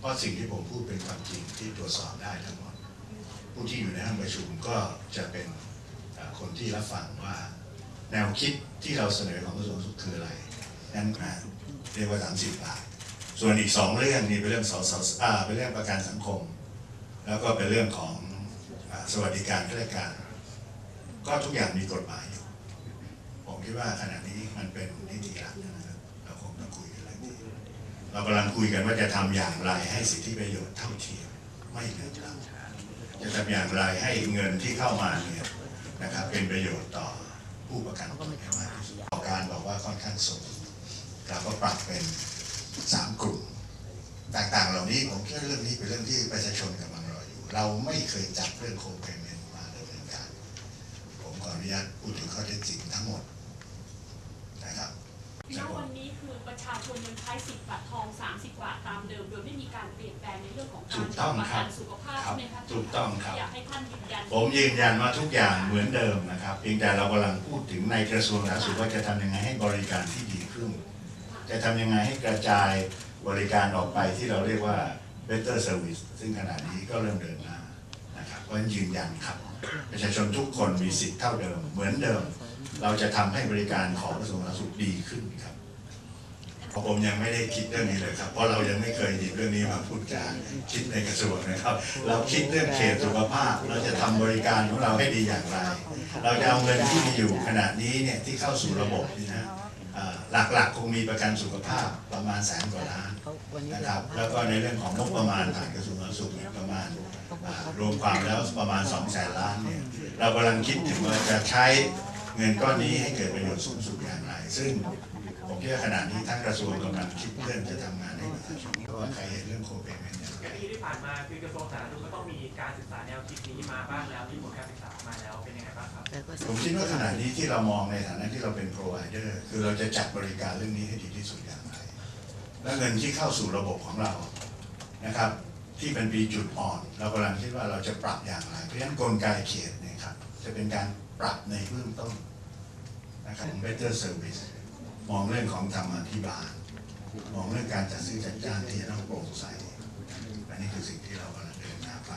เพราะสิ่งที่ผมพูดเป็นความจริงที่ตรวจสอบได้ทั้งหมด ผู้ที่อยู่ในห้องประชุมก็จะเป็นคนที่รับฟังว่า แนวคิดที่เราเสนอของกระทรวงสุขคืออะไร นั่นนะเรียกว่า 30 บาท ส่วนอีกสองเรื่องนี้เป็นเรื่องสสอาเป็นเรื่องประกันสังคม แล้วก็เป็นเรื่องของสวัสดิการข้าราชการ ก็ทุกอย่างมีกฎหมายอยู่ ผมคิดว่าขณะนี้มันเป็นนิติรัฐนะครับ เราคงต้องคุยกันเรื่องนี้ เรากำลังคุยกันว่าจะทำอย่างไรให้สิทธิประโยชน์เท่าเทียมไม่เหลื่อมล้ำจะทำอย่างไรให้เงินที่เข้ามาเนี่ยนะครับเป็นประโยชน์ต่อผู้ประกันตนให้มากที่สุดการบอกว่าค่อนข้างสูงเราก็ปรับเป็นสามกลุ่มต่างๆ เหล่านี้ผมคิดว่าเรื่องนี้เป็นเรื่องที่ประชาชนกำลังรออยู่ เราไม่เคยจับเรื่องโคเปเมนต์มาดำเนินการ ผมขออนุญาตพูดถึงข้อเท็จจริงทั้งหมดนะครับณวันนี้คือประชาชนยังใช้สิทธิ์บัตรทอง 30 บาทตามเดิม โดยไม่มีการเปลี่ยนแปลงในเรื่องของถูการกต้องประครักับนสุขภาพครับใช่ไหมคะถูกต้องครับ อยากให้ท่านยืนยันผมยืนยันว่าทุกอย่างเหมือนเดิมนะครับ เพียงแต่เรากำลังพูดถึงในกระทรวงสาธารณสุขว่าจะทำยังไงให้บริการที่ดีขึ้น จะทำยังไงให้กระจายบริการออกไปที่เราเรียกว่า better service ซึ่งขณะนี้ก็เริ่มเดินหน้านะครับเพราะฉะนั้นยืนยันครับ ประชาชนทุกคนมีสิทธิ์เท่าเดิม เหมือนเดิม เราจะทำให้บริการของกระทรวงสาธารณสุขดีขึ้นครับเพราะ ผมยังไม่ได้คิดเรื่องนี้เลยครับ เพราะเรายังไม่เคยหยิบเรื่องนี้มาพูดจาคิดในกระทรวงนะครับ เราคิดเรื่องเขตสุขภาพ เราจะทำบริการของเราให้ดีอย่างไร เราจะเอาเงินที่มีอยู่ขณะนี้เนี่ยที่เข้าสู่ระบบนี่นะหลักๆ คงมีประกันสุขภาพประมาณแสนกว่าล้านนะครับ แล้วก็ในเรื่องของงบประมาณผ่านกระทรวงสาธารณสุขเนี่ยประมาณรวมความแล้วประมาณ2 0 0แสนล้านเนี่ยเรากำลังคิดถึงว่าจะใช้เงินก้อนนี้ให้เกิดประโยชน์สูงสุดอย่างไร ซึ่งผมคิดว่าขณะนี้ทั้งกระทรวงกำลังคิดเรื่องจะทำงานให้ประชาชนเพราะว่าใครเห็นเรื่องโคเปเมนต์อย่างไรอย่างที่ที่ผ่านมาคือกระทรวงสาธารณสุขก็ต้องมีการศึกษาแนวคิดนี้มาบ้างแล้วมีผลการศึกษามาแล้วเป็นยังไงบ้างครับผมคิดว่าขณะนี้ที่เรามองในฐานะที่เราเป็น provider คือเราจะจัดบริการเรื่องนี้ให้ดีที่สุดอย่างไร และเงินที่เข้าสู่ระบบของเรานะครับที่เป็นปีจุดอ่อน เรากำลังคิดว่าเราจะปรับอย่างไร เพราะฉะนั้นกลไกเขตเนี่ยครับจะเป็นการปรับในเบื้องต้น นะครับ better service มองเรื่องของธรรมาภิบาล มองเรื่องการจัดซื้อจัดจ้างที่จะต้องโปร่งใส อันนี้คือสิ่งที่เรากำลังเดินหน้าไป